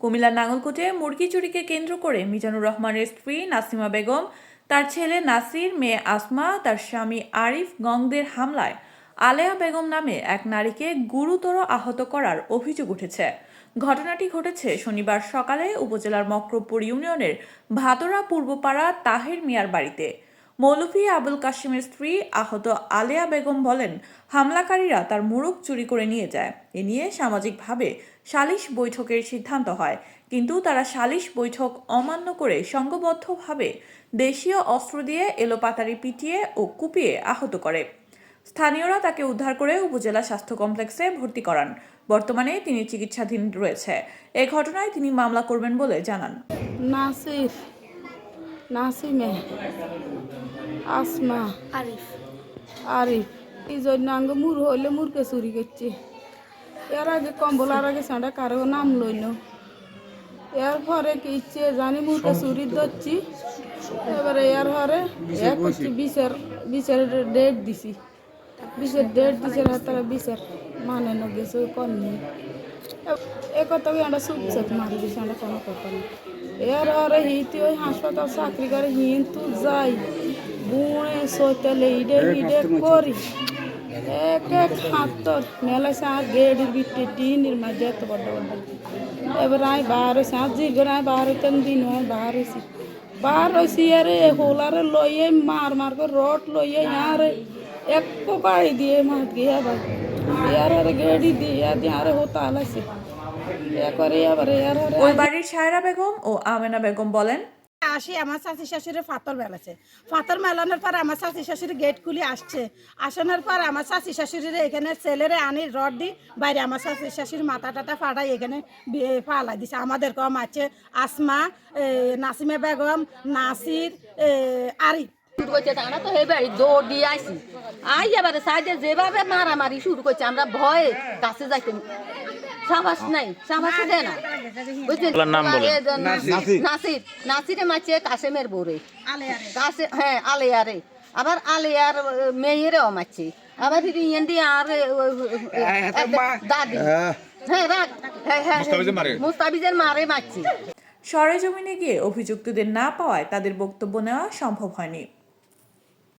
কুমিল্লার নাঙ্গলকোটে মুরগি চুরিকে কেন্দ্র করে মিজানুর রহমানের স্ত্রী নাসিমা বেগম, তার ছেলে নাসির, মেয়ে আসমা, তার স্বামী আরিফ গংদের হামলায় আলেয়া বেগম নামে এক নারীকে গুরুতর আহত করার অভিযোগ উঠেছে। ঘটনাটি ঘটেছে শনিবার সকালে উপজেলার মক্রপুর ইউনিয়নের ভাতরা পূর্বপাড়া তাহের মিয়ার বাড়িতে। মৌলভী আবুল কাশিমের স্ত্রী আহত আলেয়া বেগম বলেন, হামলাকারীরা তার মুরগ চুরি করে নিয়ে যায়। এ নিয়ে সামাজিকভাবে সালিশ বৈঠকের সিদ্ধান্ত হয়। কিন্তু তারা সালিশ বৈঠক অমান্য করে সংঘবদ্ধভাবে দেশীয় অস্ত্র দিয়ে এলোপাতারি পিটিয়ে ও কুপিয়ে আহত করে। স্থানীয়রা তাকে উদ্ধার করে উপজেলা স্বাস্থ্য কমপ্লেক্সে ভর্তি করান। বর্তমানে তিনি চিকিৎসাধীন রয়েছে। এ ঘটনায় তিনি মামলা করবেন বলে জানান। নাসির। নাসিমে আসমা আরিফ। আরিফ। এই জন্য আঙ্গ মুর হইলে মুরকে চুরি করছে। এর আগে কম্বল আর আগে সাঁড়া কারও নাম লইল। এর পরে কি ইচ্ছে জানি মুরকে চুরি ধরছি। এবারে এর পরে এ করছি। বিচার বিচার ডেট দিছি। বিচার ডেট দিছে তারা বিচার মানে ন গেছে কমনি এ কথা আমরা চুপচাপ মারি দিছি আমরা কোনো কথা নেই এর আরে হিতি ওই হাসপাতাল চাকরি করে হিন্তু যাই বুড়ে সইতেলে ইডে ইডে করি এক এক হাতর মেলা সার গেডির বিটে টিনের মাঝে এত বড় বড় এবার আই বার হয়েছি আর দীর্ঘ আই বার হইতেন দিন হয় বার হয়েছি বার হয়েছি আরে হোলারে লইয়ে মার মার করে রড লইয়ে আরে এক বাড়ি দিয়ে মার গিয়ে আবার ইয়ার গেডি হতা আবার ইয়ার ওই বাড়ির সায়রা বেগম ও আমেনা বেগম বলেন। আসি আমার শাশি শাশুড়ি ফাতর মেলাছে ফাতর মেলানোর পর আমার শাশি শাশুড়ি গেট খুলে আসছে। আসানোর পর আমার শাশি শাশুড়ির এখানে ছেলেরে আনি রড দি বাইরে আমার শাশি শাশুড়ির মাথা টাটা ফাটাই এখানে ফালাই দিছে। আমাদের কম আছে আসমা নাসিমা বেগম নাসির আরিফ। শুরু করছে আমরা তো হে বাড়ি দৌড় দিয়ে আইসি আই এবারে সাইডে যেভাবে মারামারি শুরু করছে আমরা ভয়ে কাছে যাইতে সাহস নাই সাহস দেয় না। নাসির। নাসির। নাসিরে। মারছে কাসেমের বোরে কাসে হ্যাঁ আলেয়ারে। আবার আলেয়ার মেয়েরেও মারছে। আবার ইয়েন্দি আর দাদি। হ্যাঁ। রাখ। হ্যাঁ হ্যাঁ। মুস্তাবিজের মারে মারছে। সরেজমিনে গিয়ে অভিযুক্তদের না পাওয়ায় তাদের বক্তব্য নেওয়া সম্ভব হয়নি।